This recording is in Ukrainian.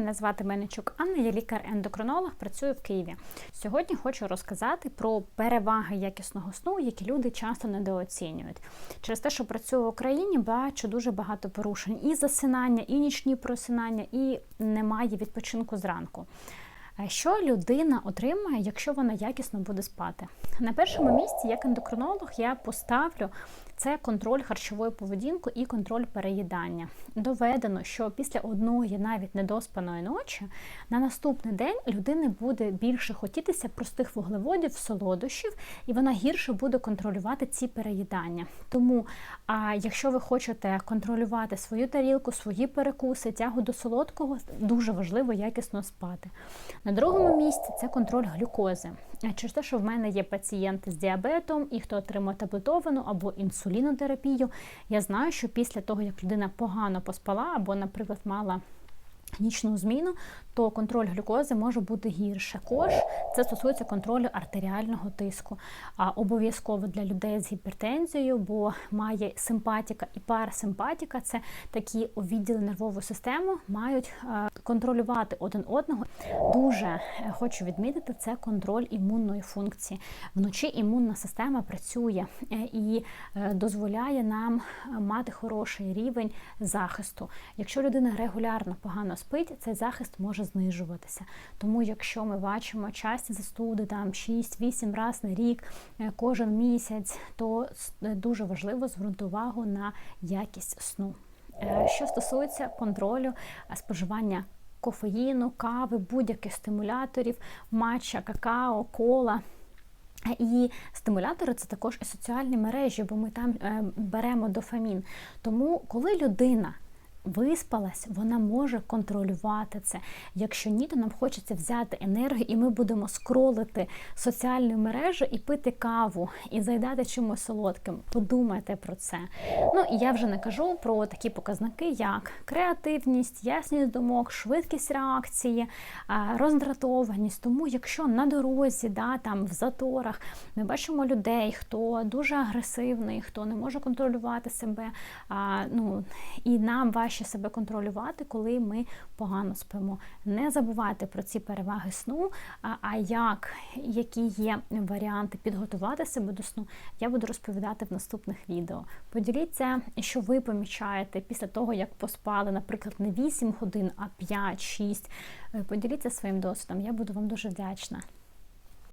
Мене звати Менечук Анна, я лікар-ендокринолог, працюю в Києві. Сьогодні хочу розказати про переваги якісного сну, які люди часто недооцінюють. Через те, що працюю в Україні, бачу дуже багато порушень і засинання, і нічні просинання, і немає відпочинку зранку. Що людина отримає, якщо вона якісно буде спати? На першому місці, як ендокринолог, я поставлю це контроль харчової поведінки і контроль переїдання. Доведено, що після одної навіть недоспаної ночі на наступний день людини буде більше хотітися простих вуглеводів, солодощів, і вона гірше буде контролювати ці переїдання. Тому, а якщо ви хочете контролювати свою тарілку, свої перекуси, тягу до солодкого, дуже важливо якісно спати. На другому місці це контроль глюкози. Через те, що в мене є пацієнти з діабетом і хто отримує таблетовану або інсулінотерапію, я знаю, що після того, як людина погано поспала або, наприклад, мала нічну зміну, то контроль глюкози може бути гірше. Також це стосується контролю артеріального тиску. А обов'язково для людей з гіпертензією, бо має симпатіка і парасимпатіка це такі відділи нервової системи, мають е, контролювати один одного. Дуже е, хочу відмітити це контроль імунної функції. Вночі імунна система працює е, і дозволяє нам мати хороший рівень захисту. Якщо людина регулярно погано спить, цей захист може знижуватися. Тому, якщо ми бачимо часті застуди там 6-8 разів на рік, е, кожен місяць, то е, дуже важливо звернути увагу на якість сну. Е, Що стосується контролю споживання кофеїну, кави, будь-яких стимуляторів, матча, какао, кола. І стимулятори це також і соціальні мережі, бо ми там беремо дофамін. Тому, коли людина виспалась, вона може контролювати це. Якщо ні, то нам хочеться взяти енергію, і ми будемо скролити соціальну мережу і пити каву, і заїдати чимось солодким. Подумайте про це. Ну і я вже не кажу про такі показники, як креативність, ясність думок, швидкість реакції, роздратованість. Тому, якщо на дорозі, да, там в заторах ми бачимо людей, хто дуже агресивний, хто не може контролювати себе, а, ну і нам важче себе контролювати, коли ми погано спимо. Не забувайте про ці переваги сну. А, а як які є варіанти підготувати себе до сну, я буду розповідати в наступних відео. Поділіться, що ви помічаєте після того, як поспали, наприклад, не 8 годин, а 5-6. Поділіться своїм досвідом. Я буду вам дуже вдячна.